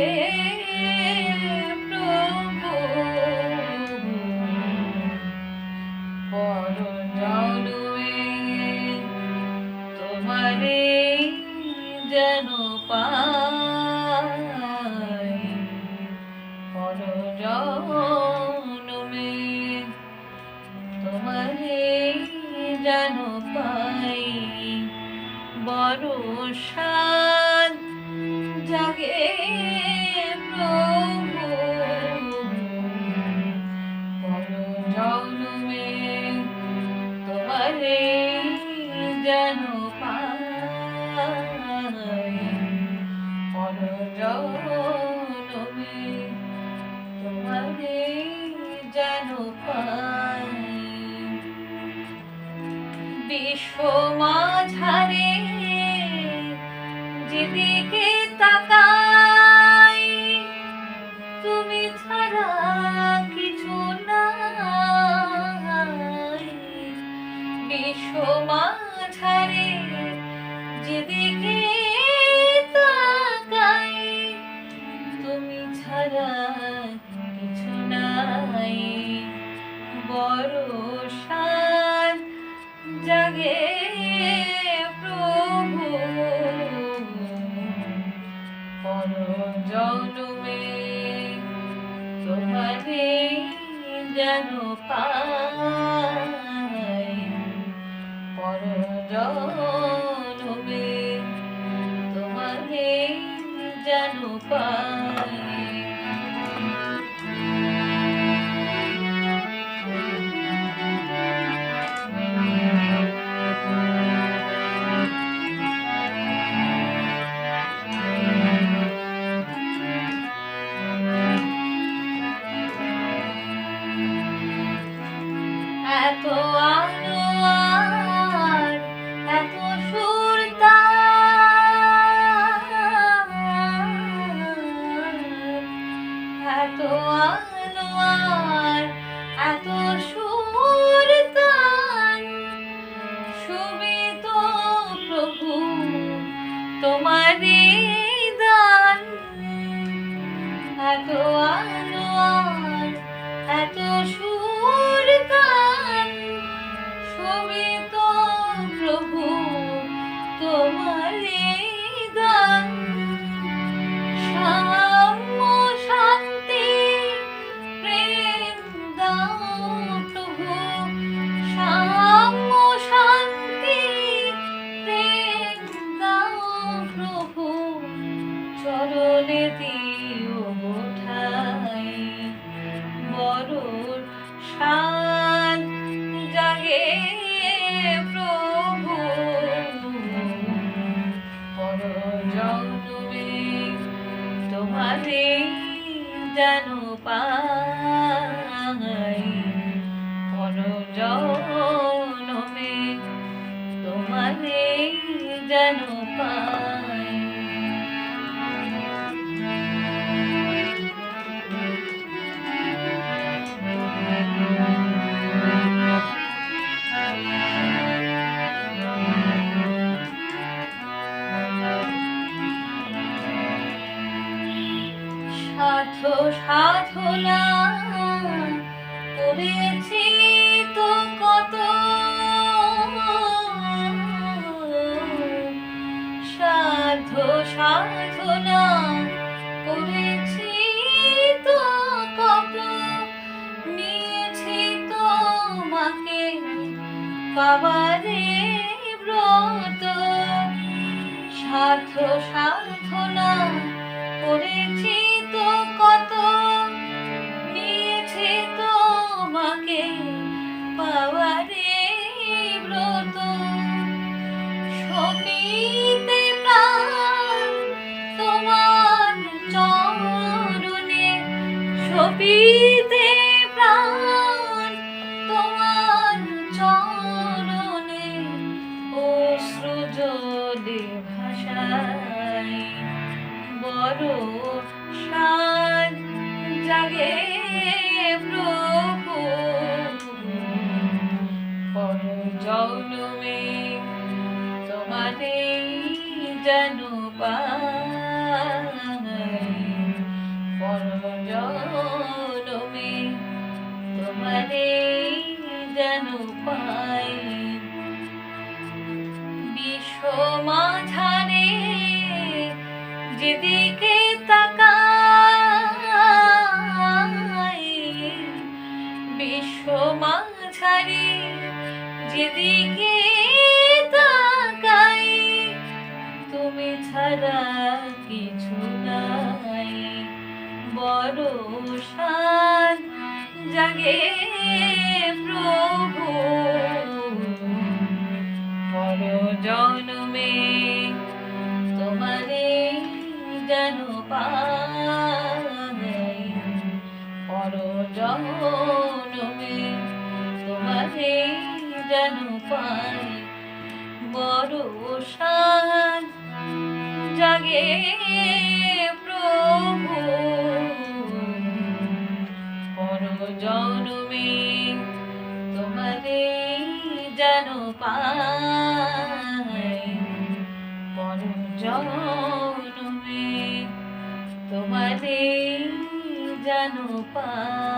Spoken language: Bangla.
সাদ জাগে বিশ্ব মাঝারে যেদিকে তাকাই তুমি ছাড়া কিছু নাই। বিশ্ব যেন পাই পর জন্মে তোমারে যেন পাই। প্রভু তোমার গান। সাম্য শান্তি প্রেম দাও প্রভু। সাম্য শান্তি প্রেম দাও চরণে দিও জন্মে তোমাতে যেন পাই জন্মে তোমাতে যেন পাই। করেছি তো কত করেছি তো কত তোমাকে ব্রত। সাধ সাধনা করেছি চরণে সপিতে প্রাণ, তোমার চরণে অশ্রু জলে ভাষায় বড় সাজ জাগে প্রভু। পর জন্মে যেন পাই। পরজনমে তোমারে যেন পাই। বিশ্ব মাঝারে যেদিকে তাকাই, বিশ্ব মাঝারে যেদিকে তাকাই, তুমি ছাড়া কিছু বড় শান জাগে প্রভু। বড় জন্মে তোমারে যেন বড় জন্মে তোমারে যেন পাই। বড় শান জাগে জন্মে তোমারে যেন পাই